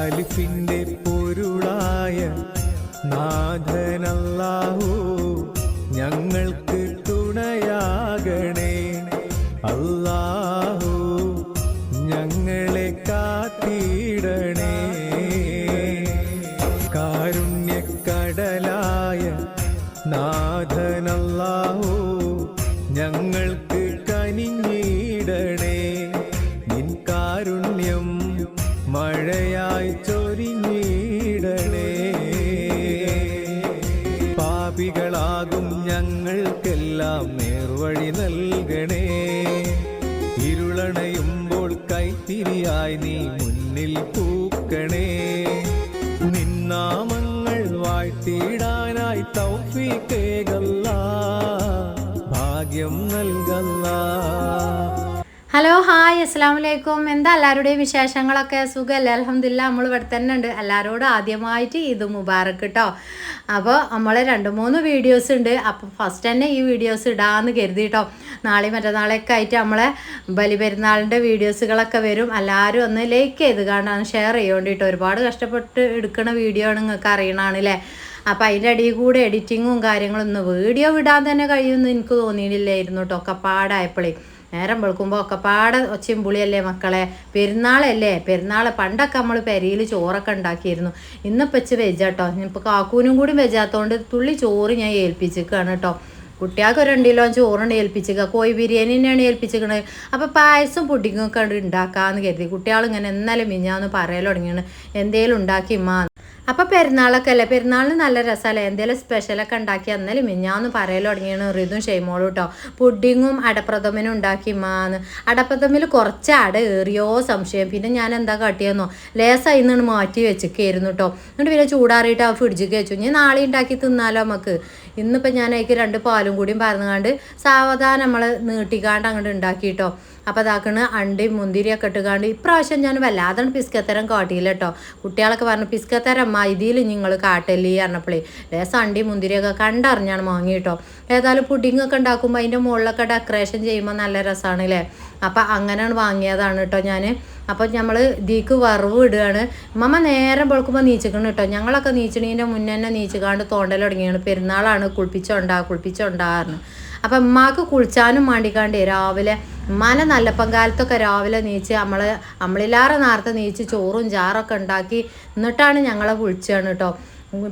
അലിഫിന്റെ പൊരുളായ നാഥനല്ലാഹു. പാപികളാകും ഞങ്ങൾക്കെല്ലാം നേർവഴി നൽകണേ. ഇരുളണയുമ്പോൾ കൈത്തിരിയായി നീ മുന്നിൽ പൂക്കണേ. നിന്നാമങ്ങൾ വാഴ്ത്തിയിടാനായി തൗഫീക്കേകല്ല ഭാഗ്യം നൽകല്ല. ഹലോ ഹായ് അസ്സാം വലൈക്കും എന്താ എല്ലാവരുടെയും വിശേഷങ്ങളൊക്കെ? സുഖമല്ലേ അലഹമില്ല നമ്മൾ ഇവിടെ തന്നെ ഉണ്ട്. എല്ലാവരോടും ആദ്യമായിട്ട് ഇത് മുബാറക് കേട്ടോ അപ്പോൾ നമ്മൾ രണ്ട് മൂന്ന് വീഡിയോസ് ഉണ്ട്. അപ്പോൾ ഫസ്റ്റ് തന്നെ ഈ വീഡിയോസ് ഇടാമെന്ന് കരുതി കേട്ടോ നാളെ മറ്റന്നാളെയൊക്കെ ആയിട്ട് നമ്മളെ ബലിപെരുന്നാളിന്റെ വീഡിയോസുകളൊക്കെ വരും. എല്ലാവരും ഒന്ന് ലൈക്ക് ചെയ്ത് കാണാൻ ഷെയർ ചെയ്യേണ്ടിട്ടോ ഒരുപാട് കഷ്ടപ്പെട്ട് എടുക്കുന്ന വീഡിയോ ആണ് നിങ്ങൾക്ക് അറിയണതാണ് അല്ലേ അപ്പോൾ അതിന്റെ അടിയിൽ കൂടെ എഡിറ്റിങ്ങും കാര്യങ്ങളൊന്നും വീഡിയോ വിടാൻ തന്നെ കഴിയുമെന്ന് എനിക്ക് തോന്നിയിട്ടില്ലായിരുന്നു കേട്ടോ ഒക്കെ പാടായപ്പോഴേ നേരം വെളുക്കുമ്പോൾ ഒക്കെ പാടെ ഒച്ചയും പുളിയല്ലേ മക്കളെ? പെരുന്നാളല്ലേ? പെരുന്നാൾ പണ്ടൊക്കെ നമ്മൾ പെരയിൽ ചോറൊക്കെ ഉണ്ടാക്കിയിരുന്നു. ഇന്നിപ്പോൾ വെച്ച് വെജാട്ടോ. ഇപ്പോൾ കാക്കൂനും കൂടി വെജാത്തോണ്ട് തുള്ളി ചോറ് ഞാൻ ഏൽപ്പിച്ചിരിക്കുകയാണ് കേട്ടോ കുട്ടികൾക്ക് രണ്ട് കിലോ ചോറുണ്ട് ഏൽപ്പിച്ചേക്കുക കോഴി ബിരിയാണി തന്നെയാണ് ഏൽപ്പിച്ചിരിക്കണത് അപ്പോൾ പായസം പുഡിങ്ങൊക്കെ ഒക്കെ ഉണ്ടാക്കാമെന്ന് കരുതി. കുട്ടികൾ ഇങ്ങനെ എന്നാലും മിഞ്ഞാന്ന് പറയൽ തുടങ്ങിയാണ്. എന്തേലും ഉണ്ടാക്കി ഇമ്മാ അപ്പോൾ പെരുന്നാളൊക്കെ അല്ലേ പെരുന്നാളിന് നല്ല രസമല്ലേ എന്തെങ്കിലും സ്പെഷ്യലൊക്കെ ഉണ്ടാക്കി എന്നാലും മിഞ്ഞാന്ന് പറയൽ തുടങ്ങിയാണ് റിതും ഷെയ്മോളും കേട്ടോ പുഡിങ്ങും അടപ്രഥമനും ഉണ്ടാക്കി മാന്ന് അടപ്രഥമിൽ കുറച്ച് അട ഏറിയോ സംശയം. പിന്നെ ഞാൻ എന്താ കാട്ടിയെന്നോ? ലേസായി നിന്ന് മാറ്റി വെച്ചിരിക്കായിരുന്നു കേട്ടോ എന്നിട്ട് പിന്നെ ചൂടാറിയിട്ട് ആ ഫ്രിഡ്ജിൽ വെച്ചു. ഇനി നാളെ ഉണ്ടാക്കി തിന്നാലോ നമുക്ക് ഇന്നിപ്പോൾ ഞാൻ അതിക്ക് രണ്ട് പാലും കൂടിയും പറഞ്ഞുകൊണ്ട് സാവധാനം നമ്മൾ നീട്ടിക്കാണ്ട് അങ്ങോട്ട് ഉണ്ടാക്കി കേട്ടോ അപ്പോൾ അതാക്കണ് അണ്ടിയും മുന്തിരിയൊക്കെ ഇട്ടുകാണ്ട് ഇപ്രാവശ്യം ഞാൻ വല്ലാതെ പിസ്കത്തരം കാട്ടിയില്ല കേട്ടോ. കുട്ടികളൊക്കെ പറഞ്ഞു പിസ്കത്തരം മൈതിയിൽ നിങ്ങൾ കാട്ടല്ലേ പറഞ്ഞപ്പോഴേ ലേശം അണ്ടിയും മുന്തിരിയൊക്കെ കണ്ടറിഞ്ഞാണ് വാങ്ങി കേട്ടോ. ഏതായാലും പുഡിങ്ങൊക്കെ ഉണ്ടാക്കുമ്പോൾ അതിന്റെ മുകളിലൊക്കെ ഡെക്കറേഷൻ ചെയ്യുമ്പോൾ നല്ല രസമാണ് അല്ലേ അപ്പോൾ അങ്ങനെയാണ് വാങ്ങിയതാണ് കേട്ടോ ഞാൻ അപ്പോൾ നമ്മൾ ഇതിക്ക് വറവ് ഇടുകയാണ്. മമ്മ നേരം പൊളക്കുമ്പോൾ നീച്ചിക്കണം കേട്ടോ. ഞങ്ങളൊക്കെ നീച്ചണീന്റെ മുന്നേ തന്നെ നീച്ചുകാണ്ട് തോണ്ടൽ തുടങ്ങിയാണ്. പെരുന്നാളാണ് കുളിപ്പിച്ചോണ്ടാ കുളിപ്പിച്ചോണ്ടാറിന് അപ്പം ഉമ്മാക്ക് കുളിച്ചാനും മാണ്ടിക്കാണ്ട് രാവിലെ മന നല്ലപ്പം കാലത്തൊക്കെ രാവിലെ നീച്ച് നമ്മളെ അമ്മളില്ലാറ നേരത്തെ നീച്ച് ചോറും ചാറൊക്കെ ഉണ്ടാക്കി എന്നിട്ടാണ് ഞങ്ങളെ കുളിച്ചാണ് കേട്ടോ.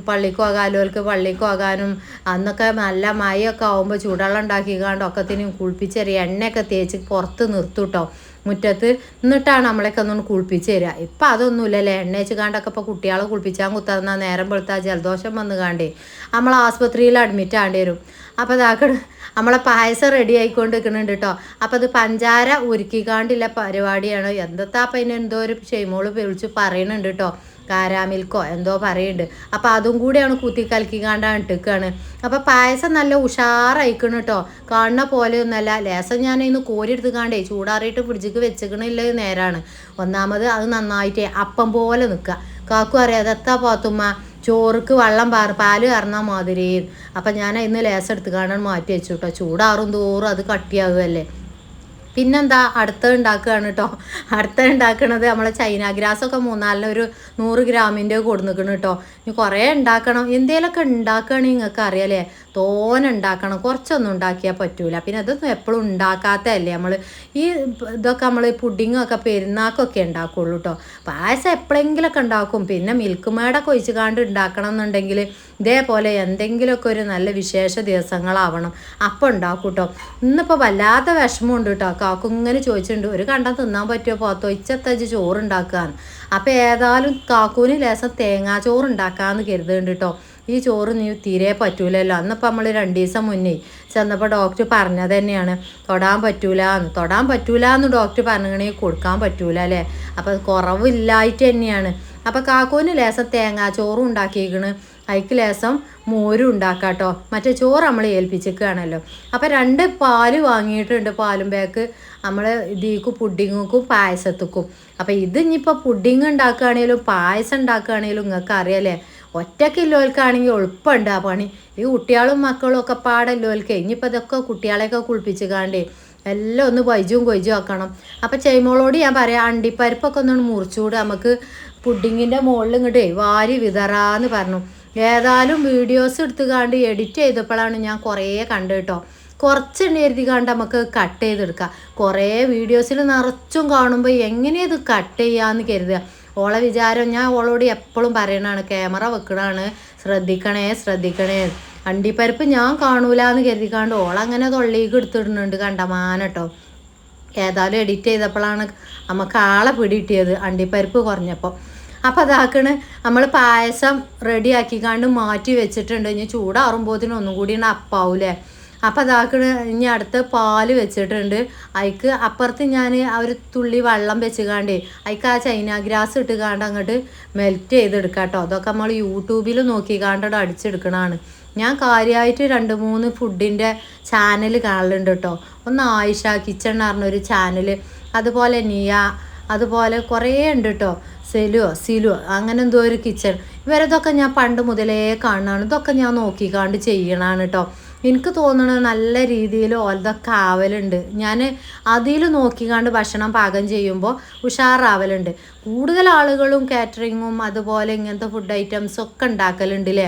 പള്ളിക്ക് പോകാലോൽക്ക് പള്ളിക്ക് പോകാനും അന്നൊക്കെ നല്ല മയൊക്കെ ആകുമ്പോൾ ചൂടുവെള്ളം ഉണ്ടാക്കിക്കാണ്ട് ഒക്കത്തിനും കുളിപ്പിച്ചെറിയ എണ്ണയൊക്കെ തേച്ച് പുറത്ത് നിർത്തും കേട്ടോ. മുറ്റത്ത് എന്നിട്ടാണ് നമ്മളൊക്കെ ഒന്നും കുളിപ്പിച്ച് തരിക ഇപ്പം അതൊന്നുമില്ലല്ലേ? എണ്ണ വെച്ച് കാണ്ടൊക്കെ ഇപ്പോൾ കുട്ടികളെ കുളിപ്പിച്ചാൽ കുത്തർന്നാൽ നേരം വെളുത്താൽ ജലദോഷം വന്ന് കാണ്ടേ. നമ്മൾ ആസ്പത്രിയിൽ അഡ്മിറ്റ് ആകേണ്ടി വരും. അപ്പോൾ അതാക്കണ നമ്മളെ പായസം റെഡി ആയിക്കൊണ്ട് നിൽക്കുന്നുണ്ട് കേട്ടോ അപ്പോൾ അത് പഞ്ചാര ഉരുക്കിക്കാണ്ടില്ല പരിപാടിയാണ്. എന്തത്താ അപ്പം അതിന് എന്തോ ഒരു ക്ഷേമോൾ വിളിച്ച് പറയുന്നുണ്ട് കേട്ടോ കാരാമിൽക്കോ എന്തോ പറയുന്നുണ്ട് അപ്പോൾ അതും കൂടിയാണ് കുത്തി കലക്കിക്കാണ്ടാണ് ഇട്ടിക്കാണ്. അപ്പോൾ പായസം നല്ല ഉഷാറായിക്കണം കേട്ടോ കാണുന്ന പോലെയൊന്നല്ല ലേസം ഞാൻ ഇന്ന് കോരി എടുത്തുകാണ്ടേ ചൂടാറിയിട്ട് ഫ്രിഡ്ജിക്ക് വെച്ചിക്കണില്ല നേരാണ്. ഒന്നാമത് അത് നന്നായിട്ട് അപ്പം പോലെ നിൽക്കുക കാക്കു അറിയാതെ എത്താ പാത്തുമ്മ? ചോറുക്ക് വെള്ളം പാർ പാൽ കറന്നാൽ മാതിരി. അപ്പം ഞാൻ ഇന്ന് ലേസം എടുത്ത് കാണാൻ മാറ്റി വെച്ചു കേട്ടോ ചൂടാറും തോറും അത് കട്ടിയാകുമല്ലേ പിന്നെന്താ? അടുത്ത ഉണ്ടാക്കുകയാണ് കേട്ടോ അടുത്ത ഉണ്ടാക്കണത് നമ്മളെ ചൈന ഗ്രാസൊക്കെ മൂന്നാലിന് ഒരു നൂറ് ഗ്രാമിന്റെ കൊടുന്നിക്കണം കേട്ടോ ഇനി കുറേ ഉണ്ടാക്കണം. എന്തേലൊക്കെ ഉണ്ടാക്കുകയാണെങ്കിൽ നിങ്ങൾക്ക് അറിയാലേ. തോനെ ഉണ്ടാക്കണം കുറച്ചൊന്നും ഉണ്ടാക്കിയാൽ പറ്റൂല. പിന്നെ അതൊന്നും എപ്പോഴും ഉണ്ടാക്കാത്തതല്ലേ നമ്മൾ ഈ ഇതൊക്കെ നമ്മൾ പുഡിങ്ങൊക്കെ പെരുന്നാക്കൊക്കെ ഉണ്ടാക്കുള്ളൂ കേട്ടോ പായസം എപ്പോഴെങ്കിലൊക്കെ ഉണ്ടാക്കും. പിന്നെ മിൽക്ക് മേടൊക്കെ ഒഴിച്ച് കാണ്ട് ഉണ്ടാക്കണം എന്നുണ്ടെങ്കിൽ ഇതേപോലെ എന്തെങ്കിലുമൊക്കെ ഒരു നല്ല വിശേഷ ദിവസങ്ങളാവണം. അപ്പം ഉണ്ടാക്കും കേട്ടോ ഇന്നിപ്പോൾ വല്ലാത്ത വിഷമമുണ്ട് കേട്ടോ കാക്കു ഇങ്ങനെ ചോദിച്ചിട്ടുണ്ട്. ഒരു കണ്ടാൽ തിന്നാൻ പറ്റുമോ പോത്തോ? ഇച്ചത്തച്ച് ചോറ് ഉണ്ടാക്കുകയെന്ന് അപ്പോൾ ഏതായാലും കാക്കൂന് ലേശം തേങ്ങാ ചോറ് ഉണ്ടാക്കാമെന്ന് കരുതുന്നുണ്ട് കേട്ടോ ഈ ചോറ് നീ തീരെ പറ്റൂലല്ലോ. അന്നിപ്പോൾ നമ്മൾ രണ്ട് ദിവസം മുന്നേ ചെന്നപ്പോൾ ഡോക്ടർ പറഞ്ഞത് തന്നെയാണ്. തൊടാൻ പറ്റൂല എന്ന് തൊടാൻ പറ്റൂല എന്ന് ഡോക്ടർ പറഞ്ഞിട്ടുണ്ടെങ്കിൽ കൊടുക്കാൻ പറ്റൂല അല്ലേ? അപ്പോൾ കുറവില്ലായിട്ട് തന്നെയാണ്. അപ്പോൾ കാക്കൂന് ലേസം തേങ്ങാ ചോറും ഉണ്ടാക്കിയേക്കണ്. അതിക്ക് ലേസം മോരും ഉണ്ടാക്കാം കേട്ടോ മറ്റേ ചോറ് നമ്മൾ ഏൽപ്പിച്ചിരിക്കുകയാണല്ലോ അപ്പോൾ രണ്ട് പാൽ വാങ്ങിയിട്ടുണ്ട് പാലും ബാക്ക് നമ്മൾ ഇതിക്കും പുഡിങ്ങുക്കും പായസത്തുക്കും. അപ്പോൾ ഇത് ഇനിയിപ്പോൾ പുഡിങ് ഉണ്ടാക്കുകയാണെങ്കിലും പായസം ഉണ്ടാക്കുകയാണെങ്കിലും നിങ്ങൾക്ക് അറിയാലേ ഒറ്റക്കില്ലോൽക്കാണെങ്കിൽ എളുപ്പമുണ്ട് ആ പണി. ഈ കുട്ടികളും മക്കളും ഒക്കെ പാടല്ലോൽക്ക് ഇനിയിപ്പോൾ ഇതൊക്കെ കുട്ടികളെയൊക്കെ കുളിപ്പിച്ച് കാണ്ടേ എല്ലാം ഒന്ന് വൈജും കൊയ്ജും ആക്കണം. അപ്പം ചെയ്മോളോട് ഞാൻ പറയാം അണ്ടിപ്പരിപ്പൊക്കെ ഒന്ന് മുറിച്ചുകൂടെ. നമുക്ക് പുഡിങ്ങിന്റെ മുകളിൽ ഇങ്ങോട്ടേ വാരി വിതറാന്ന് പറഞ്ഞു. ഏതായാലും വീഡിയോസ് എടുത്തുകാണ്ട് എഡിറ്റ് ചെയ്തപ്പോഴാണ് ഞാൻ കുറേ കണ്ടു കേട്ടോ. കുറച്ചെണ്ണ എഴുതി കണ്ട് നമുക്ക് കട്ട് ചെയ്തെടുക്കാം. കുറേ വീഡിയോസിൽ നിറച്ചും കാണുമ്പോൾ എങ്ങനെ ഇത് കട്ട് ചെയ്യാമെന്ന് കരുതുക. ഓളെ വിചാരം ഞാൻ ഓളോട് എപ്പോഴും പറയണതാണ് ക്യാമറ വെക്കണാണ് ശ്രദ്ധിക്കണേ ശ്രദ്ധിക്കണേ. അണ്ടിപ്പരിപ്പ് ഞാൻ കാണൂല എന്ന് കരുതിക്കാണ്ട് ഓളങ്ങനെ തൊള്ളിക്ക് എടുത്തിടുന്നുണ്ട് കണ്ടമാനട്ടോ. ഏതായാലും എഡിറ്റ് ചെയ്തപ്പോഴാണ് നമുക്ക് ആളെ പിടികിട്ടിയത് അണ്ടിപ്പരിപ്പ് കുറഞ്ഞപ്പോൾ അപ്പോൾ അതാക്കണ് നമ്മൾ പായസം റെഡിയാക്കിക്കാണ്ട് മാറ്റി വെച്ചിട്ടുണ്ട്. ഇനി ചൂടാറുമ്പോഴത്തേനും ഒന്നും കൂടി അപ്പാവൂലേ? അപ്പോൾ അതാക്ക് ഇനി അടുത്ത് പാൽ വെച്ചിട്ടുണ്ട്. അതിക്ക് അപ്പുറത്ത് ഞാൻ ഒരു തുള്ളി വെള്ളം വെച്ചുകാണ്ട് അതിക്ക് ആ ചൈന ഗ്രാസ് ഇട്ട് കാണ്ട് അങ്ങോട്ട് മെൽറ്റ് ചെയ്തെടുക്കാം കേട്ടോ അതൊക്കെ നമ്മൾ യൂട്യൂബിൽ നോക്കി നോക്കിക്കാണ്ട് അടിച്ചെടുക്കണതാണ് ഞാൻ കാര്യമായിട്ട് രണ്ട് മൂന്ന് ഫുഡിന്റെ ചാനൽ കാണലുണ്ട് കേട്ടോ ഒന്ന് ആയിഷ കിച്ചൺ എന്ന് പറഞ്ഞൊരു ചാനൽ അതുപോലെ നിയ അതുപോലെ കുറേ ഉണ്ട് കേട്ടോ സെലുവോ സിലുവോ അങ്ങനെ എന്തോ ഒരു കിച്ചൺ ഇവരതൊക്കെ ഞാൻ പണ്ട് മുതലേ കാണാണ്. ഇതൊക്കെ ഞാൻ നോക്കിക്കാണ്ട് ചെയ്യണതാണ് കേട്ടോ എനിക്ക് തോന്നുന്നത് നല്ല രീതിയിൽ ഓലതൊക്കെ ആവലുണ്ട്. ഞാൻ അതിൽ നോക്കിക്കാണ്ട് ഭക്ഷണം പാകം ചെയ്യുമ്പോൾ ഉഷാറാവലുണ്ട്. കൂടുതൽ ആളുകളും കാറ്ററിങ്ങും അതുപോലെ ഇങ്ങനത്തെ ഫുഡ് ഐറ്റംസ് ഒക്കെ ഉണ്ടാക്കലുണ്ട് അല്ലേ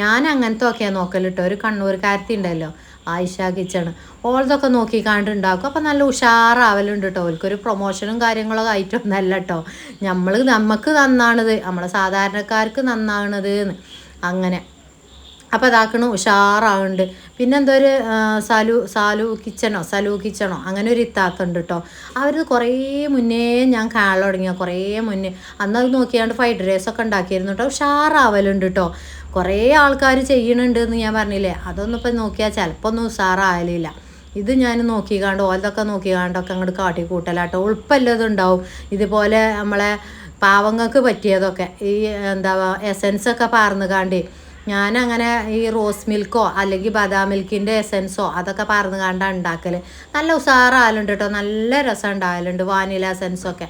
ഞാൻ അങ്ങനത്തെ ഒക്കെ നോക്കൽ കേട്ടോ ഒരു കണ്ണൂർക്കാരത്തി ഉണ്ടല്ലോ ആയിഷ കിച്ചൺ ഓളതൊക്കെ നോക്കിക്കാണ്ട് ഉണ്ടാക്കും. അപ്പം നല്ല ഉഷാറാവലുണ്ട് കേട്ടോ ഓൽക്കൊരു പ്രൊമോഷനും കാര്യങ്ങളൊക്കെ ആയിട്ടൊന്നല്ല കേട്ടോ നമ്മൾ നമുക്ക് നന്നാണത്. നമ്മളെ സാധാരണക്കാർക്ക് നന്നാണത് അങ്ങനെ. അപ്പോൾ അതാക്കണു ഉഷാറാവുന്നുണ്ട് പിന്നെ എന്തോ ഒരു സാലു സലു കിച്ചണോ സലു കിച്ചണോ അങ്ങനെ ഒരു ഇത്താക്കുണ്ട് കേട്ടോ അവർ കുറേ മുന്നേ ഞാൻ കാണാൻ തുടങ്ങിയ കുറേ മുന്നേ. അന്ന് അത് നോക്കിയാണ്ട് ഫ്രൈഡ് ഒക്കെ ഉണ്ടാക്കിയിരുന്നു കേട്ടോ ഉഷാറാവലുണ്ട് കേട്ടോ കുറേ ആൾക്കാർ ചെയ്യണുണ്ട് എന്ന് ഞാൻ പറഞ്ഞില്ലേ. അതൊന്നും ഇപ്പം നോക്കിയാൽ ചിലപ്പോൾ ഒന്നും ഉഷാറാവലില്ല. ഇത് ഞാൻ നോക്കിക്കാണ്ട് ഓലതൊക്കെ നോക്കിക്കാണ്ടൊക്കെ അങ്ങോട്ട് കാട്ടി കൂട്ടലാട്ടോ ഉൾപ്പല്ലതും ഉണ്ടാവും ഇതുപോലെ നമ്മളെ പാവങ്ങൾക്ക് പറ്റിയതൊക്കെ. ഈ എന്താ എസൻസ് ഒക്കെ പാർന്നുകാണ്ട് അങ്ങനെ ഈ റോസ് മിൽക്കോ അല്ലെങ്കിൽ ബദാം മിൽക്കിന്റെ എസൻസോ അതൊക്കെ പറഞ്ഞു കണ്ടാണ് ഉണ്ടാക്കൽ നല്ല ഉഷാറായാലുണ്ട് കേട്ടോ നല്ല രസം ഉണ്ടാകലുണ്ട് വാനില എസൻസൊക്കെ.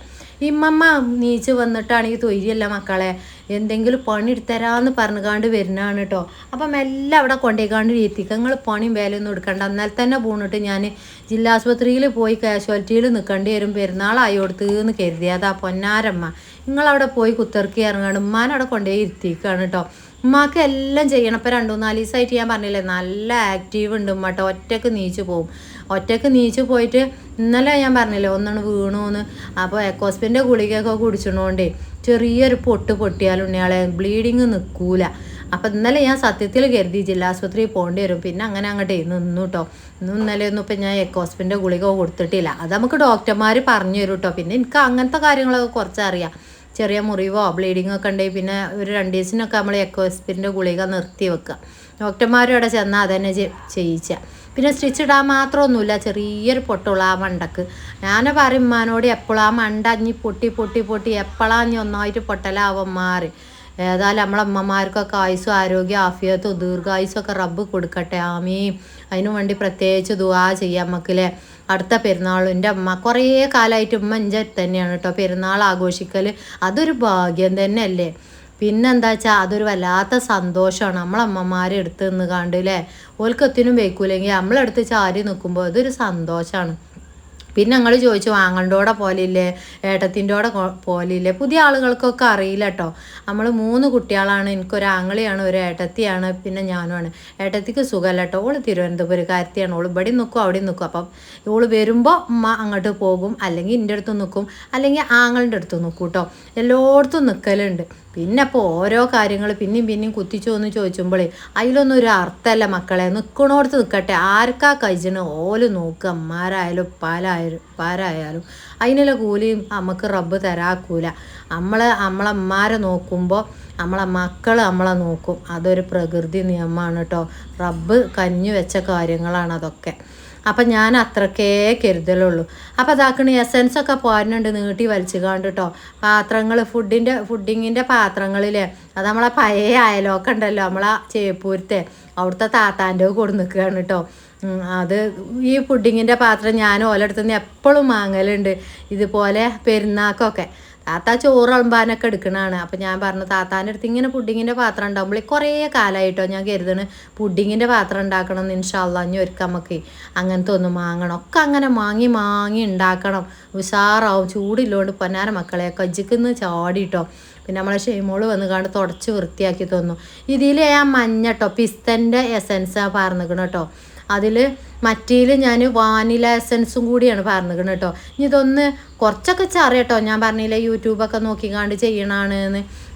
ഇമ്മമ്മ നീച്ച് വന്നിട്ടാണെങ്കിൽ തൊയ്യല്ല മക്കളെ. എന്തെങ്കിലും പണി എടുത്തരാന്ന് പറഞ്ഞുകാണ്ട് വരുന്നതാണ് കേട്ടോ അപ്പം എല്ലാം അവിടെ കൊണ്ടേക്കാണ്ട് ഇരുത്തിക്കുക നിങ്ങൾ പണിയും വേലയൊന്നും എടുക്കണ്ട. എന്നാൽ തന്നെ പോണിട്ട് ഞാൻ ജില്ലാസ്പത്രിയിൽ പോയി കാഷ്വാലിറ്റിയിൽ നിൽക്കേണ്ടി വരും. പെരുന്നാളായി കൊടുത്ത് എന്ന് കരുതിയതാ പൊന്നാരമ്മ. നിങ്ങളവിടെ പോയി കുത്തിറക്കി ഇറങ്ങാണ്. ഉമ്മാനവിടെ കൊണ്ടുപോയി ഇരുത്തിക്കാണ് കേട്ടോ ഉമ്മാക്ക് എല്ലാം ചെയ്യണം. ഇപ്പം രണ്ടു നാല് ദിവസമായിട്ട് ഞാൻ പറഞ്ഞില്ലേ നല്ല ആക്റ്റീവ് ഉണ്ട് ഉമ്മട്ടോ. ഒറ്റയ്ക്ക് നീച്ചു പോവും. ഒറ്റയ്ക്ക് നീച്ചു പോയിട്ട് ഇന്നലെ ഞാൻ പറഞ്ഞില്ലേ ഒന്നാണ് വീണുന്ന്. അപ്പോൾ എക്കോസ്പിന്റെ ഗുളികയൊക്കെ കുടിച്ചണോണ്ടേ ചെറിയൊരു പൊട്ട് പൊട്ടിയാലും ഉണ്ണിയാളെ ബ്ലീഡിങ് നിൽക്കൂല അപ്പം ഇന്നലെ ഞാൻ സത്യത്തിൽ കരുതി ജില്ലാസ്പത്രിയിൽ പോകേണ്ടി വരും. പിന്നെ അങ്ങനെ അങ്ങോട്ടേ നിന്നു കേട്ടോ ഇന്നും ഇന്നലെ ഒന്നും ഇപ്പം ഞാൻ എക്കോസ്പിന്റെ ഗുളിക കൊടുത്തിട്ടില്ല. അത് നമുക്ക് ഡോക്ടർമാർ പറഞ്ഞു തരും കേട്ടോ പിന്നെ എനിക്ക് അങ്ങനത്തെ കാര്യങ്ങളൊക്കെ കുറച്ചറിയാം. ചെറിയ മുറിവോ ബ്ലീഡിങ്ങോ ഒക്കെ ഉണ്ടെങ്കിൽ പിന്നെ ഒരു രണ്ട് ദിവസത്തിനൊക്കെ നമ്മൾ എക്കോസ്പിന്റെ ഗുളിക നിർത്തി വെക്കുക. ഡോക്ടർമാരും അവിടെ ചെന്നാൽ അതന്നെ ചെയ്യിച്ച. പിന്നെ സ്റ്റിച്ച് ഇടാൻ മാത്രമൊന്നുമില്ല ചെറിയൊരു പൊട്ടുള്ള ആ മണ്ടക്ക്. ഞാൻ പറയും ഉമ്മാനോട് എപ്പോഴും ആ മണ്ട അഞ്ഞി പൊട്ടി പൊട്ടി പൊട്ടി എപ്പോഴാ അഞ്ഞി ഒന്നായിട്ട് പൊട്ടലാവും മാറി ഏതായാലും നമ്മളമ്മമാർക്കൊക്കെ ആയുസ്സും ആരോഗ്യം ആഫിയത്തും ദീർഘായുസ്സൊക്കെ റബ്ബ് കൊടുക്കട്ടെ ആമീം അതിനു വേണ്ടി പ്രത്യേകിച്ച് ദുവാ ചെയ്യാം. നമുക്കില്ലേ അടുത്ത പെരുന്നാളും എന്റെ അമ്മ കുറേ കാലമായിട്ട് ഉമ്മ എന്റെ തന്നെയാണ് കേട്ടോ. പെരുന്നാൾ ആഘോഷിക്കൽ അതൊരു ഭാഗ്യം തന്നെയല്ലേ? പിന്നെന്താ വെച്ചാൽ അതൊരു വല്ലാത്ത സന്തോഷമാണ്. നമ്മളമ്മമാരെ എടുത്ത് നിന്ന് കണ്ട് അല്ലേ ഓൽക്കത്തിനും വെക്കൂലെങ്കിൽ നമ്മളെടുത്ത് ചാരി നിൽക്കുമ്പോൾ അതൊരു സന്തോഷമാണ് പിന്നെ ഞങ്ങൾ ചോദിച്ചു വാങ്ങണ്ടോടെ പോലില്ലേ? ഏട്ടത്തിന്റെോടെ പോലില്ലേ? പുതിയ ആളുകൾക്കൊക്കെ അറിയില്ല കേട്ടോ നമ്മൾ മൂന്ന് കുട്ടികളാണ് എനിക്കൊരു ആങ്ങളിയാണ് ഒരു ഏട്ടത്തിയാണ് പിന്നെ ഞാനുമാണ്. ഏട്ടത്തിക്ക് സുഖമല്ല കേട്ടോ ഓൾ തിരുവനന്തപുരക്കാരത്തിയാണ് ഓൾ ഇവിടെ നിൽക്കും അവിടെ നിൽക്കും അപ്പം ഓൾ വരുമ്പോൾ ഉമ്മ അങ്ങോട്ട് പോകും അല്ലെങ്കിൽ എന്റെ അടുത്ത് നിൽക്കും അല്ലെങ്കിൽ ആങ്ങളുടെ അടുത്ത് നിൽക്കും കേട്ടോ എല്ലായിടത്തും നിൽക്കലുണ്ട് പിന്നെ അപ്പോൾ ഓരോ കാര്യങ്ങൾ പിന്നെയും പിന്നെയും കുത്തിച്ചു എന്ന് ചോദിച്ചുമ്പോഴേ അതിലൊന്നും ഒരു അർത്ഥമല്ല മക്കളെ. നിൽക്കണോടത്ത് നിൽക്കട്ടെ ആർക്കാ കഴിച്ചിന് ഓൽ നോക്കുക അമ്മാരായാലും പാലായാലും പാരായാലും അതിനുള്ള കൂലിയും നമുക്ക് റബ്ബ് തരാക്കൂല. നമ്മൾ നമ്മളമ്മമാരെ നോക്കുമ്പോൾ നമ്മളെ മക്കൾ നമ്മളെ നോക്കും. അതൊരു പ്രകൃതി നിയമമാണ് കേട്ടോ റബ്ബ് കഞ്ഞു വെച്ച കാര്യങ്ങളാണ് അതൊക്കെ. അപ്പം ഞാൻ അത്രക്കേ കരുതലുള്ളൂ. അപ്പോൾ അതാക്കണ എസൻസ് ഒക്കെ പോരുന്നുണ്ട് നീട്ടി വലിച്ചു കാണ്ട് കേട്ടോ പാത്രങ്ങൾ ഫുഡിന്റെ ഫുഡിങ്ങിന്റെ പാത്രങ്ങളിൽ അത് നമ്മളെ പഴയ അയലൊക്കെ ഉണ്ടല്ലോ നമ്മളെ ചേപ്പൂരത്തെ. അവിടുത്തെ താത്താന്റെ കൊടു നിൽക്കുകയാണ് കേട്ടോ. അത് ഈ പുഡിങ്ങിന്റെ പാത്രം ഞാൻ ഓലടുത്തുനിന്ന് എപ്പോഴും വാങ്ങലുണ്ട്. ഇതുപോലെ പെരുന്നാക്കൊക്കെ. താത്ത ചോറ് അളമ്പാനൊക്കെ എടുക്കണതാണ് അപ്പം ഞാൻ പറഞ്ഞു താത്താന്റെ അടുത്ത് ഇങ്ങനെ പുഡിങ്ങിന്റെ പാത്രം ഉണ്ടാകുമ്പോൾ കുറേ കാലമായിട്ടോ ഞാൻ കരുതണ് പുഡിങ്ങിന്റെ പാത്രം ഉണ്ടാക്കണം ഇൻഷാല്ല ഇനി ഒരുക്കം നമുക്ക് അങ്ങനത്തെ ഒന്ന് മാങ്ങണം. ഒക്കെ അങ്ങനെ മാങ്ങി മാങ്ങി ഉണ്ടാക്കണം. ഉഷാറാവും. ചൂടില്ലോണ്ട് പൊന്നാര മക്കളെ. കജ്ജിക്കുന്ന് ചാടിയിട്ടോ പിന്നെ നമ്മളെ ഷെയ്മോൾ വന്ന് കണ്ട് തുടച്ച് വൃത്തിയാക്കി തന്നു. ഇതിൽ ഞാൻ മഞ്ഞ കേട്ടോ പിസ്തന്റെ എസൻസാണ് പറഞ്ഞിരിക്കണം കേട്ടോ അതിൽ മറ്റേൽ ഞാൻ വാനില എസൻസും കൂടിയാണ് പറഞ്ഞിരിക്കുന്നത് കേട്ടോ. ഇനി ഇതൊന്ന് കുറച്ചൊക്കെ ചറിയട്ടോ ഞാൻ പറഞ്ഞില്ലേ യൂട്യൂബൊക്കെ നോക്കിക്കാണ്ട് ചെയ്യണാണ്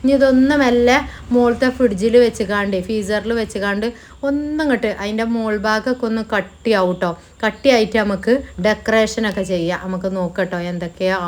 ഇനി ഇതൊന്ന് മെല്ലെ മുകളിലത്തെ ഫ്രിഡ്ജിൽ വെച്ച് കാണ്ട് ഫീസറിൽ വെച്ച് കാണ്ട് ഒന്നും ഇങ്ങോട്ട് അതിന്റെ മോൾ ഭാഗമൊക്കെ ഒന്ന് കട്ടിയാവും കേട്ടോ. കട്ടിയായിട്ട് നമുക്ക് ഡെക്കറേഷനൊക്കെ ചെയ്യാം. നമുക്ക് നോക്കട്ടോ എന്തൊക്കെയാ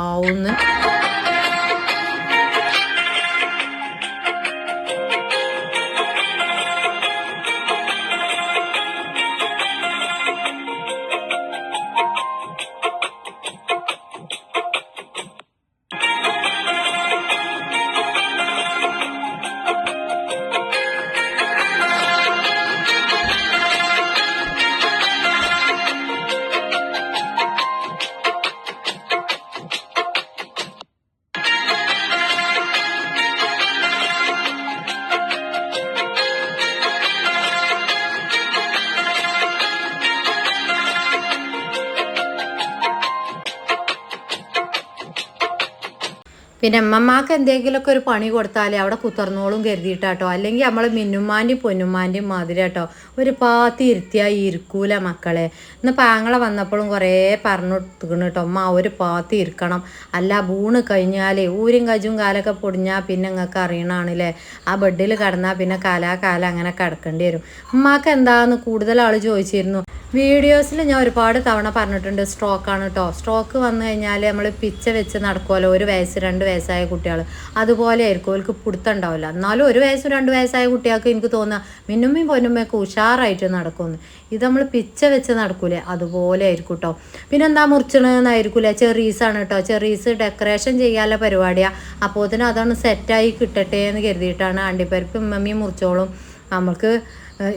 പിന്നെ അമ്മമാക്ക് എന്തെങ്കിലുമൊക്കെ ഒരു പണി കൊടുത്താൽ അവിടെ കുത്തർന്നോളും കരുതിയിട്ടാട്ടോ. അല്ലെങ്കിൽ നമ്മൾ മിന്നുമ്മാന്റെയും പൊന്നുമ്മാന്റെയും മാതിരി കേട്ടോ ഒരു പാത്തി ഇരുത്തിയാൽ ഇരിക്കൂല മക്കളെ. ഇന്ന് പാങ്ങളെ വന്നപ്പോഴും കുറേ പറഞ്ഞു കൊടുത്തുക്കണ് കേട്ടോ അമ്മ ഒരു പാത്തി ഇരിക്കണം. അല്ല ബൂണ് കഴിഞ്ഞാലേ ഊരും കജും കാലൊക്കെ പൊടിഞ്ഞാൽ പിന്നെ നിങ്ങൾക്ക് അറിയണാണല്ലേ ആ ബെഡിൽ കിടന്നാൽ പിന്നെ കാലാകാലം അങ്ങനെ കിടക്കേണ്ടി വരും. അമ്മാക്ക് എന്താന്ന് കൂടുതൽ ആൾ ചോദിച്ചിരുന്നു. വീഡിയോസിൽ ഞാൻ ഒരുപാട് തവണ പറഞ്ഞിട്ടുണ്ട് സ്ട്രോക്കാണ് കേട്ടോ സ്ട്രോക്ക് വന്നു കഴിഞ്ഞാൽ നമ്മൾ പിച്ച വെച്ച് നടക്കുമല്ലോ ഒരു വയസ്സ് രണ്ട് വയസ്സായ കുട്ടികൾ അതുപോലെ ആയിരിക്കും. അവർക്ക് പുടുത്തുണ്ടാവില്ല. എന്നാലും ഒരു വയസ്സും രണ്ട് വയസ്സായ കുട്ടികൾക്ക് എനിക്ക് തോന്നുക മിന്നുമ്മയും പൊന്നുമ്മയൊക്കെ ഉഷാറായിട്ട് നടക്കുമെന്ന് ഇത് നമ്മൾ പിച്ച വെച്ച് നടക്കൂലേ? അതുപോലെ ആയിരിക്കും കേട്ടോ പിന്നെ എന്താ മുറിച്ചണെന്നായിരിക്കൂലേ ചെറീസാണ് കേട്ടോ ചെറീസ് ഡെക്കറേഷൻ ചെയ്യാനുള്ള പരിപാടിയാണ് അപ്പോൾ തന്നെ അതാണ് സെറ്റായി കിട്ടട്ടെ എന്ന് കരുതിയിട്ടാണ് അണ്ടിപ്പരിപ്പ് ഉമ്മമ്മയും മുറിച്ചോളും. ഏഹ്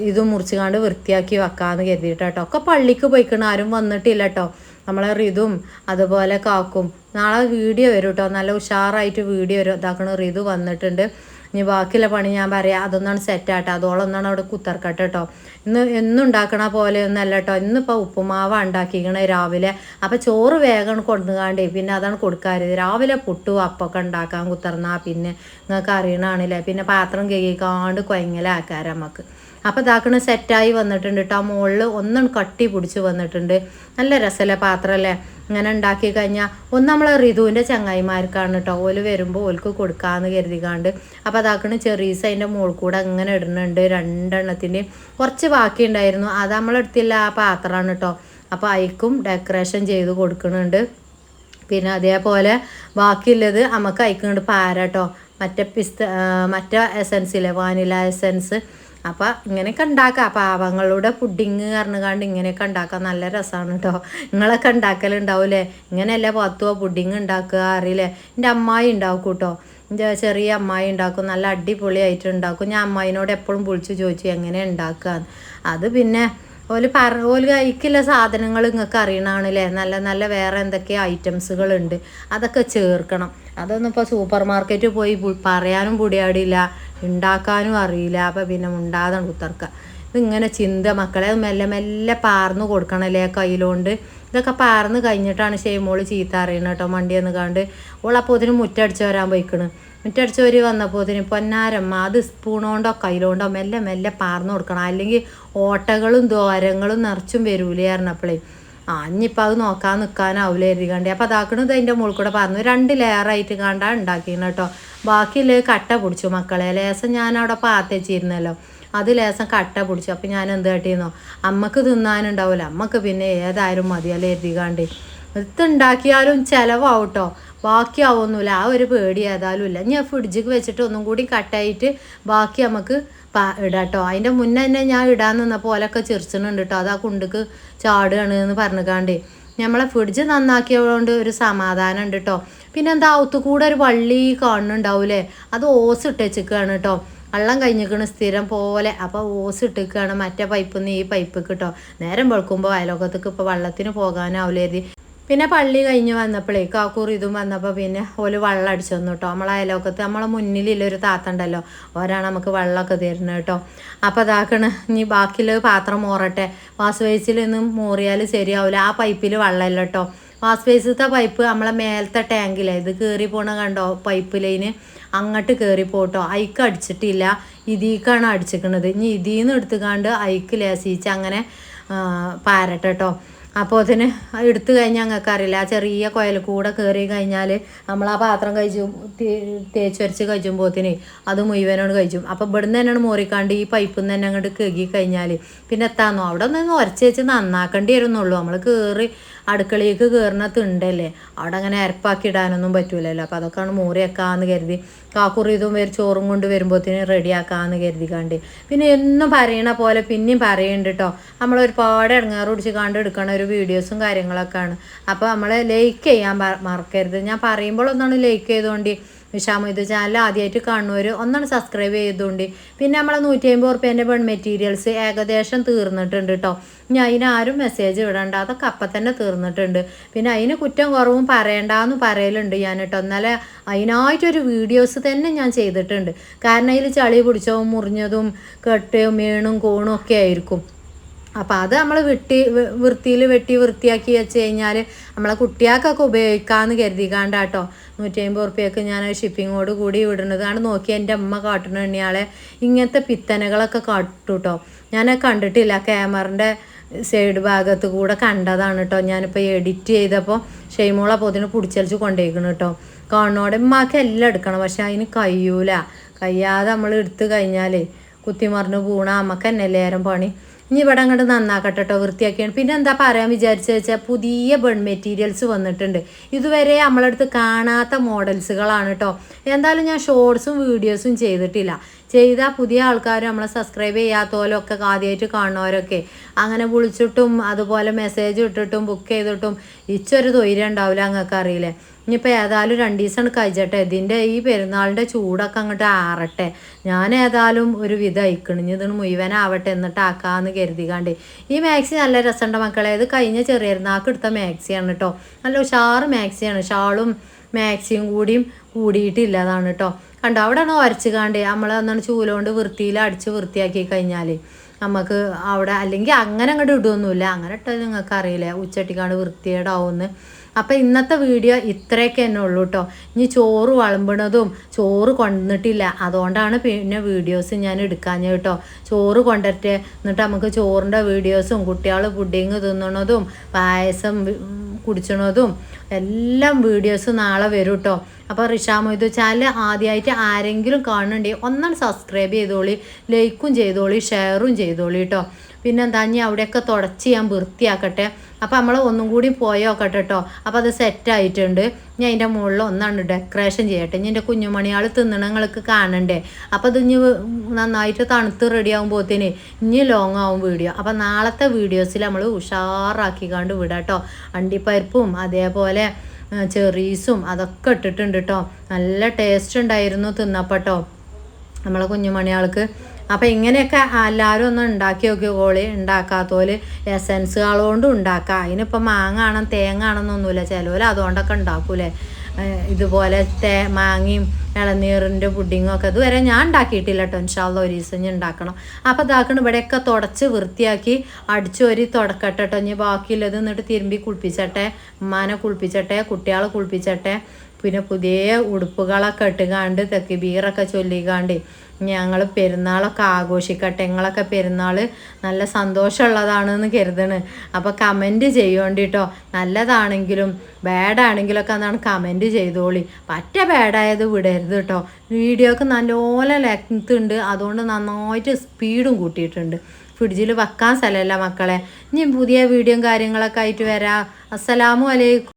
ഇത് മുറിച്ചുകാണ്ട് വൃത്തിയാക്കി വെക്കാന്ന് കരുതിയിട്ട് കേട്ടോ ഒക്കെ പള്ളിക്ക് പോയിക്കണ. ആരും വന്നിട്ടില്ല കേട്ടോ നമ്മളെ റിതും അതുപോലെ കാക്കും. നാളെ വീഡിയോ വരും കേട്ടോ നല്ല ഉഷാറായിട്ട് വീഡിയോ വരും. ഇതാക്കണ റിതു വന്നിട്ടുണ്ട്. ഇനി ബാക്കിയുള്ള പണി ഞാൻ പറയാം. അതൊന്നാണ് സെറ്റാട്ടോ. അതോളൊന്നാണ് അവിടെ കുത്തർക്കട്ടെ കേട്ടോ ഇന്ന് എന്നും ഉണ്ടാക്കണ പോലെ ഒന്നല്ല കേട്ടോ ഇന്നിപ്പോൾ ഉപ്പുമാവ ഉണ്ടാക്കിക്കണ രാവിലെ. അപ്പോൾ ചോറ് വേഗം കൊണ്ടുകാണ്ടേ പിന്നെ അതാണ് കൊടുക്കാറ്. രാവിലെ പുട്ടു അപ്പൊക്കെ ഉണ്ടാക്കാൻ കുത്തർന്നാ പിന്നെ നിങ്ങൾക്ക് അറിയണാണില്ലേ പിന്നെ പാത്രം കഴുകിക്കാണ്ട് കൊയങ്ങലാക്കാറ് നമുക്ക് അപ്പോൾ ഇതാക്കണ സെറ്റായി വന്നിട്ടുണ്ട് കേട്ടോ ആ മുകളിൽ ഒന്നും കട്ടി പിടിച്ച് വന്നിട്ടുണ്ട്. നല്ല രസമല്ലേ പാത്രമല്ലേ ഇങ്ങനെ ഉണ്ടാക്കി കഴിഞ്ഞാൽ ഒന്ന് നമ്മൾ ഋതുവിന്റെ ചങ്ങായിമാർക്കാണ് കേട്ടോ ഓൽ വരുമ്പോൾ ഓൽക്ക് കൊടുക്കാമെന്ന് കരുതിക്കാണ്ട്. അപ്പോൾ അതാക്കണ ചെറീസ് അതിന്റെ മുകളിൽ കൂടെ അങ്ങനെ ഇടുന്നുണ്ട് രണ്ടെണ്ണത്തിന്റെ കുറച്ച് ബാക്കി ഉണ്ടായിരുന്നു. അത് നമ്മളെടുത്തില്ല ആ പാത്രമാണ് കേട്ടോ അപ്പോൾ അയക്കും ഡെക്കറേഷൻ ചെയ്ത് കൊടുക്കുന്നുണ്ട്. പിന്നെ അതേപോലെ ബാക്കിയുള്ളത് നമുക്ക് അയക്കുന്നുണ്ട് പാര കേട്ടോ മറ്റേ പിസ്ത മറ്റേ എസൻസ് ഇല്ലേ? വാനില എസൻസ് അപ്പം ഇങ്ങനെയൊക്കെ ഉണ്ടാക്കാം. പാവങ്ങളുടെ പുഡിങ് പറഞ്ഞുകൊണ്ട് ഇങ്ങനെയൊക്കെ ഉണ്ടാക്കാം. നല്ല രസമാണ് കേട്ടോ നിങ്ങളൊക്കെ ഉണ്ടാക്കലുണ്ടാവൂലേ ഇങ്ങനെയല്ലേ പത്തുവോ പുഡിങ് ഉണ്ടാക്കുക അറിയില്ലേ? എന്റെ അമ്മായി ഉണ്ടാക്കും കേട്ടോ എന്റെ ചെറിയ അമ്മായി ഉണ്ടാക്കും. നല്ല അടിപൊളിയായിട്ട് ഉണ്ടാക്കും. ഞാൻ അമ്മായിനോട് എപ്പോഴും വിളിച്ച് ചോദിച്ചു എങ്ങനെ ഉണ്ടാക്കുക അത് പിന്നെ ഓൽ പറ ഓൽ കഴിക്കില്ല സാധനങ്ങൾ നിങ്ങൾക്ക് അറിയണമാണല്ലേ നല്ല നല്ല വേറെ എന്തൊക്കെ ഐറ്റംസുകളുണ്ട് അതൊക്കെ ചേർക്കണം. അതൊന്നും ഇപ്പോൾ സൂപ്പർ മാർക്കറ്റിൽ പോയി പറയാനും പൊടിയാടില്ല ഉണ്ടാക്കാനും അറിയില്ല. അപ്പം പിന്നെ ഉണ്ടാതെ കുത്തർക്കുക ഇതിങ്ങനെ ചിന്ത മക്കളെ മെല്ലെ മെല്ലെ പാർന്ന് കൊടുക്കണല്ലേ കയ്യിലോണ്ട്. ഇതൊക്കെ പാർന്ന് കഴിഞ്ഞിട്ടാണ് ഷെയ്മോൾ ചീത്ത അറിയണം കേട്ടോ മണ്ടി എന്ന് കണ്ട്. ഓളപ്പോൾ ഇതിന് മുറ്റടിച്ച് വരാൻ പോയിക്കണ്. മുറ്റടിച്ചവർ വന്നപ്പോത്തിന് പൊന്നാരമ്മ അത് സ്പൂണോണ്ടോ കയ്യിലോണ്ടോ മെല്ലെ മെല്ലെ പാർന്ന് കൊടുക്കണം. അല്ലെങ്കിൽ ഓട്ടകളും ദ്വാരങ്ങളും നിറച്ചും വരൂലേ പറഞ്ഞപ്പോഴേ ആ ഇനിയിപ്പോൾ അത് നോക്കാൻ നിൽക്കാനാവില്ല എഴുതികണ്ടി അപ്പോൾ അതാക്കണത് അതിന്റെ മുകളിൽ കൂടെ പറഞ്ഞു. രണ്ട് ലെയറായിട്ട് കണ്ടാ ഉണ്ടാക്കിയിരുന്നു കേട്ടോ. ബാക്കിയുള്ളത് കട്ട പിടിച്ചു മക്കളെ. ലേസം ഞാൻ അവിടെ പാത്തേച്ചിരുന്നല്ലോ അത് ലേസം കട്ട പിടിച്ചു. അപ്പം ഞാൻ എന്ത് കാട്ടിയെന്നോ അമ്മയ്ക്ക് തിന്നാനുണ്ടാവില്ല അമ്മയ്ക്ക് പിന്നെ ഏതായാലും മതിയല്ലേ എഴുതികാണ്ട് ഇതുണ്ടാക്കിയാലും ചിലവാവട്ടോ ബാക്കിയാവൊന്നുമില്ല. ആ ഒരു പേടി ഏതായാലും ഇല്ല. ഞാൻ ഫ്രിഡ്ജിക്ക് വെച്ചിട്ട് ഒന്നും കൂടി കട്ടായിട്ട് ബാക്കി നമുക്ക് ഇടാട്ടോ. അതിന്റെ മുന്നേ തന്നെ ഞാൻ ഇടാൻ നിന്നപ്പോൾ ഓലൊക്കെ ചിരിച്ചിട്ടുണ്ട് കേട്ടോ അത് കുണ്ടുക്ക് ചാടുകയാണ് എന്ന് പറഞ്ഞുകാണ്ട്. നമ്മളെ ഫ്രിഡ്ജ് നന്നാക്കിയതുകൊണ്ട് ഒരു സമാധാനം ഉണ്ട് കേട്ടോ പിന്നെ എന്താ ഔത്തു കൂടെ ഒരു വള്ളി കാണുന്നുണ്ടാവൂലേ? അത് ഓസ് ഇട്ടേച്ചിക്കാണ് കേട്ടോ വെള്ളം കഴിഞ്ഞിരിക്കണ സ്ഥിരം പോലെ. അപ്പോൾ ഓസ് ഇട്ടിരിക്കുകയാണ് മറ്റേ പൈപ്പിൽ നിന്ന് ഈ പൈപ്പ് കിട്ടോ നേരം വെളുക്കുമ്പോൾ അയലോകത്തേക്ക് ഇപ്പോൾ വെള്ളത്തിന് പോകാനാവില്ലേ പിന്നെ പള്ളി കഴിഞ്ഞ് വന്നപ്പോഴേ കാക്കൂർ ഇതും വന്നപ്പോൾ പിന്നെ ഓൽ വെള്ളം അടിച്ചു തന്നു കേട്ടോ നമ്മളെ അയലോക്കത്ത് നമ്മളെ മുന്നിലുള്ള ഒരു താത്ത ഉണ്ടല്ലോ. ഓരാണ് നമുക്ക് വെള്ളമൊക്കെ തരുന്നത് കേട്ടോ അപ്പോൾ അതാക്കണ് ഇനി ബാക്കിയുള്ള പാത്രം മോറട്ടെ. വാസ് വേസിൽ നിന്ന് മോറിയാൽ ശരിയാവില്ല ആ പൈപ്പിൽ വെള്ളമല്ല കേട്ടോ വാസ് ബേസിലത്തെ പൈപ്പ് നമ്മളെ മേലത്തെ ടാങ്കിലെ ഇത് കയറി പോണ കണ്ടോ? പൈപ്പ് ലൈന് അങ്ങോട്ട് കയറി പോട്ടോ. ഐക്ക് അടിച്ചിട്ടില്ല. ഇതിക്കാണ് അടിച്ചിക്കണത്. ഇനി ഇതീന്ന് എടുത്തുകാണ്ട് ഐക്ക് ലേസിച്ച് അങ്ങനെ പാരട്ടെ കേട്ടോ അപ്പോൾ അതിന് എടുത്തു കഴിഞ്ഞാൽ ഞങ്ങൾക്ക് അറിയില്ല. ആ ചെറിയ കുഴൽ കൂടെ കയറി കഴിഞ്ഞാൽ നമ്മൾ ആ പാത്രം കഴിച്ചും തേച്ച് വരച്ച് കഴിച്ചുമ്പോത്തിന് അത് മുഴുവനോട് കഴിച്ചും. അപ്പോൾ ഇവിടുന്ന് തന്നെയാണ് മോറിക്കാണ്ട് ഈ പൈപ്പിൽ നിന്ന് തന്നെ അങ്ങോട്ട് കഴുകി കഴിഞ്ഞാൽ പിന്നെ എത്താന്നോ? അവിടെ ഒന്ന് ഉരച്ച് വെച്ച് നന്നാക്കേണ്ടി വരുന്നുള്ളൂ. നമ്മൾ കയറി അടുക്കളയിലേക്ക് കയറുന്ന തിണ്ടല്ലേ? അവിടെ അങ്ങനെ അരപ്പാക്കി ഇടാനൊന്നും പറ്റൂലല്ലോ. അപ്പോൾ അതൊക്കെയാണ് മോറി വെക്കാമെന്ന് കരുതി. കാക്കുറി ഇതും വരും ചോറും കൊണ്ട് വരുമ്പോഴത്തേന് റെഡിയാക്കാമെന്ന് കരുതി കണ്ട്. പിന്നെ എന്നും പറയണ പോലെ പിന്നെയും പറയുന്നുണ്ട് കേട്ടോ നമ്മൾ ഒരുപാട് ഇടങ്ങാറ് പിടിച്ച് കണ്ട് എടുക്കണ ഒരു വീഡിയോസും കാര്യങ്ങളൊക്കെയാണ്. അപ്പോൾ നമ്മളെ ലൈക്ക് ചെയ്യാൻ മറക്കരുത്. ഞാൻ പറയുമ്പോഴൊന്നാണ് ലൈക്ക് ചെയ്തുകൊണ്ട് വിഷാമു ഇത് ചാനൽ ആദ്യമായിട്ട് കാണുന്നവർ ഒന്നാണ് സബ്സ്ക്രൈബ് ചെയ്തുകൊണ്ട് പിന്നെ നമ്മളെ നൂറ്റി അമ്പത് റുപ്യേന്റെ ബൺ മെറ്റീരിയൽസ് ഏകദേശം തീർന്നിട്ടുണ്ട് കേട്ടോ ഇനി അതിനാരും മെസ്സേജ് ഇടണ്ട. അതൊക്കെ അപ്പം തന്നെ തീർന്നിട്ടുണ്ട്. പിന്നെ അതിന് കുറ്റം കുറവും പറയണ്ടെന്ന് പറയലുണ്ട് ഞാൻ കേട്ടോ എന്നാലെ അതിനായിട്ടൊരു വീഡിയോസ് തന്നെ ഞാൻ ചെയ്തിട്ടുണ്ട്. കാരണം അതിൽ ചളി പിടിച്ചതും മുറിഞ്ഞതും കെട്ടും മീണും കോണും ഒക്കെ ആയിരിക്കും. അപ്പോൾ അത് നമ്മൾ വെട്ടി വൃത്തിയിൽ വെട്ടി വൃത്തിയാക്കി വെച്ച് കഴിഞ്ഞാൽ നമ്മളെ കുട്ടികൾക്കൊക്കെ ഉപയോഗിക്കാമെന്ന് കരുതിക്കാണ്ടാട്ടോ നൂറ്റി അമ്പത് റുപ്യക്ക് ഞാൻ ഷിപ്പിങ്ങോട് കൂടി വിടുന്നത് ആണ് നോക്കി എന്റെ അമ്മ കാട്ടുന്ന എണ്ണിയാളെ ഇങ്ങനത്തെ പിത്തനകളൊക്കെ കാട്ടൂട്ടോ. ഞാൻ കണ്ടിട്ടില്ല. ക്യാമറിന്റെ സൈഡ് ഭാഗത്ത് കൂടെ കണ്ടതാണ് കേട്ടോ ഞാനിപ്പോൾ എഡിറ്റ് ചെയ്തപ്പോൾ ഷെയ്മോളെ പൊതിന് പിടിച്ചലിച്ച് കൊണ്ടേക്കണം കേട്ടോ കാണോടെ എല്ലാം എടുക്കണം. പക്ഷെ അതിന് കഴിയൂല കഴിയാതെ നമ്മൾ എടുത്തു കഴിഞ്ഞാലേ കുത്തിമറിഞ്ഞ് പൂണ അമ്മയ്ക്ക് തന്നെ ലേരം പണി? ഇനി ഇവിടെ അങ്ങോട്ട് നന്നാക്കട്ടെ കേട്ടോ വൃത്തിയാക്കിയാണ്. പിന്നെ എന്താ പറയാൻ വിചാരിച്ചു വെച്ചാൽ പുതിയ ബൺ മെറ്റീരിയൽസ് വന്നിട്ടുണ്ട്. ഇതുവരെ നമ്മളടുത്ത് കാണാത്ത മോഡൽസുകളാണ് കേട്ടോ എന്തായാലും ഞാൻ ഷോർട്സും വീഡിയോസും ചെയ്തിട്ടില്ല. ചെയ്താൽ പുതിയ ആൾക്കാർ നമ്മളെ സബ്സ്ക്രൈബ് ചെയ്യാത്തവരൊക്കെ ആദ്യമായിട്ട് കാണുന്നവരൊക്കെ. അങ്ങനെ വിളിച്ചിട്ടും അതുപോലെ മെസ്സേജ് ഇട്ടിട്ടും ബുക്ക് ചെയ്തിട്ടും ഇച്ചൊരു തൊയ്രം ഉണ്ടാവില്ല അങ്ങക്ക് അറിയില്ലേ? ഇനിയിപ്പോൾ ഏതായാലും രണ്ട് ദിവസം കഴിച്ചട്ടെ. ഇതിന്റെ ഈ പെരുന്നാളിന്റെ ചൂടൊക്കെ അങ്ങോട്ട് ആറട്ടെ. ഞാൻ ഏതായാലും ഒരു വിധം അയക്കണം. ഇനി ഇതിന് മുഴുവനാവട്ടെ എന്നിട്ട് ആക്കാമെന്ന് കരുതികാണ്ട് ഈ മാക്സി നല്ല രസമുണ്ട് മക്കളെ. ഇത് കഴിഞ്ഞ ചെറിയ നാക്ക് എടുത്ത മാക്സിയാണ് കേട്ടോ നല്ല ഉഷാറ് മാക്സിയാണ് ഷാളും മാക്സിയും കൂടിയും കൂടിയിട്ടില്ലതാണ് കേട്ടോ കണ്ടോ? അവിടെയാണ് ഉരച്ച് കാണ്ട്? നമ്മൾ എന്താണ് ചൂലോണ്ട് വൃത്തിയിൽ അടിച്ച് വൃത്തിയാക്കി കഴിഞ്ഞാൽ നമുക്ക് അവിടെ അല്ലെങ്കിൽ അങ്ങനെ അങ്ങോട്ട് ഇടുകയൊന്നുമില്ല അങ്ങനെ ഇട്ടാൽ നിങ്ങൾക്ക് അറിയില്ല ഉച്ചട്ടിക്കാണ്ട് വൃത്തിയേടാവുമെന്ന് അപ്പം ഇന്നത്തെ വീഡിയോ ഇത്രയൊക്കെ തന്നെ ഉള്ളൂ കേട്ടോ ഇനി ചോറ് വളമ്പണതും ചോറ് കൊണ്ടിട്ടില്ല. അതുകൊണ്ടാണ് പിന്നെ വീഡിയോസ് ഞാൻ എടുക്കാഞ്ഞത് കേട്ടോ ചോറ് കൊണ്ടിട്ട് എന്നിട്ട് നമുക്ക് ചോറിന്റെ വീഡിയോസും കുട്ടികൾ പുഡിങ് തിന്നണതും പായസം കുടിച്ചണതും എല്ലാം വീഡിയോസ് നാളെ വരും കേട്ടോ അപ്പോൾ റിഷാ മൊയ്തു ചാനൽ ആദ്യമായിട്ട് ആരെങ്കിലും കാണുന്നുണ്ടെങ്കിൽ ഒന്നാണ് സബ്സ്ക്രൈബ് ചെയ്തോളി ലൈക്കും ചെയ്തോളി ഷെയറും ചെയ്തോളി കേട്ടോ പിന്നെ എന്താ ഇനി അവിടെയൊക്കെ തുടച്ച് ഞാൻ വൃത്തിയാക്കട്ടെ. അപ്പോൾ നമ്മൾ ഒന്നും കൂടി പോയോക്കട്ടെ കേട്ടോ അപ്പോൾ അത് സെറ്റായിട്ടുണ്ട് ഞാൻ അതിന്റെ മുകളിൽ ഒന്നാണ് ഡെക്കറേഷൻ ചെയ്യട്ടെ. ഇനി എന്റെ കുഞ്ഞുമണിയാൾ തിന്നണങ്ങൾക്ക് കാണണ്ടേ. അപ്പോൾ അത് ഇനി നന്നായിട്ട് തണുത്ത് റെഡി ആകുമ്പോഴത്തേന് ഇനി ലോങ് ആവും വീഡിയോ അപ്പോൾ നാളത്തെ വീഡിയോസിൽ നമ്മൾ ഉഷാറാക്കി കണ്ട് വിടാം കേട്ടോ അണ്ടിപ്പരിപ്പും അതേപോലെ ചെറീസും അതൊക്കെ ഇട്ടിട്ടുണ്ട് കേട്ടോ നല്ല ടേസ്റ്റ് ഉണ്ടായിരുന്നു തിന്നപ്പട്ടോ നമ്മളെ കുഞ്ഞുമണിയാൾക്ക് അപ്പം ഇങ്ങനെയൊക്കെ എല്ലാവരും ഒന്ന് ഉണ്ടാക്കി നോക്കി. കോളി ഉണ്ടാക്കാത്തോൽ എസൻസുകളോണ്ടും ഉണ്ടാക്കാം. അതിനിപ്പോൾ മാങ്ങ തേങ്ങാണെന്നൊന്നുമില്ല. തേങ്ങ ചിലവർ അതുകൊണ്ടൊക്കെ ഉണ്ടാക്കൂലേ. ഇതുപോലെ തേ മാങ്ങയും ഇളനീറിന്റെ പുഡിങ്ങും ഒക്കെ ഇതുവരെ ഞാൻ ഉണ്ടാക്കിയിട്ടില്ല കേട്ടോ ഇൻഷാല്ല ഒരു ദിവസം ഞാൻ ഉണ്ടാക്കണം. അപ്പോൾ ഇതാക്കണം ഇവിടെയൊക്കെ തുടച്ച് വൃത്തിയാക്കി അടിച്ചൊരി തുടക്കട്ടെ കേട്ടോ ഇനി ബാക്കിയുള്ളത് എന്നിട്ട് തിരുമ്പി കുളിപ്പിച്ചട്ടെ. ഉമ്മാനെ കുളിപ്പിച്ചട്ടെ കുട്ടികളെ കുളിപ്പിച്ചട്ടെ. പിന്നെ പുതിയ ഉടുപ്പുകളൊക്കെ ഇട്ടുകാണ്ട് തെക്കി ബീറൊക്കെ ചൊല്ലിക്കാണ്ട് ഞങ്ങൾ പെരുന്നാളൊക്കെ ആഘോഷിക്കട്ടെ നിങ്ങളൊക്കെ പെരുന്നാൾ നല്ല സന്തോഷമുള്ളതാണെന്ന് കരുതണ്. അപ്പോൾ കമന്റ് ചെയ്യേണ്ടിട്ടോ. നല്ലതാണെങ്കിലും ബാഡാണെങ്കിലൊക്കെ എന്നാണ് കമന്റ് ചെയ്തോളി. പറ്റ ബാഡായത് വിടരുത് കേട്ടോ വീഡിയോക്ക് നല്ലപോലെ ലെങ്ത് ഉണ്ട് അതുകൊണ്ട് നന്നായിട്ട് സ്പീഡും കൂട്ടിയിട്ടുണ്ട്. ഫ്രിഡ്ജിൽ വെക്കാൻ സ്ഥലമല്ല മക്കളെ. ഇനി പുതിയ വീഡിയോയും കാര്യങ്ങളൊക്കെ ആയിട്ട് വരാം. അസ്സലാമു അലൈക്കും.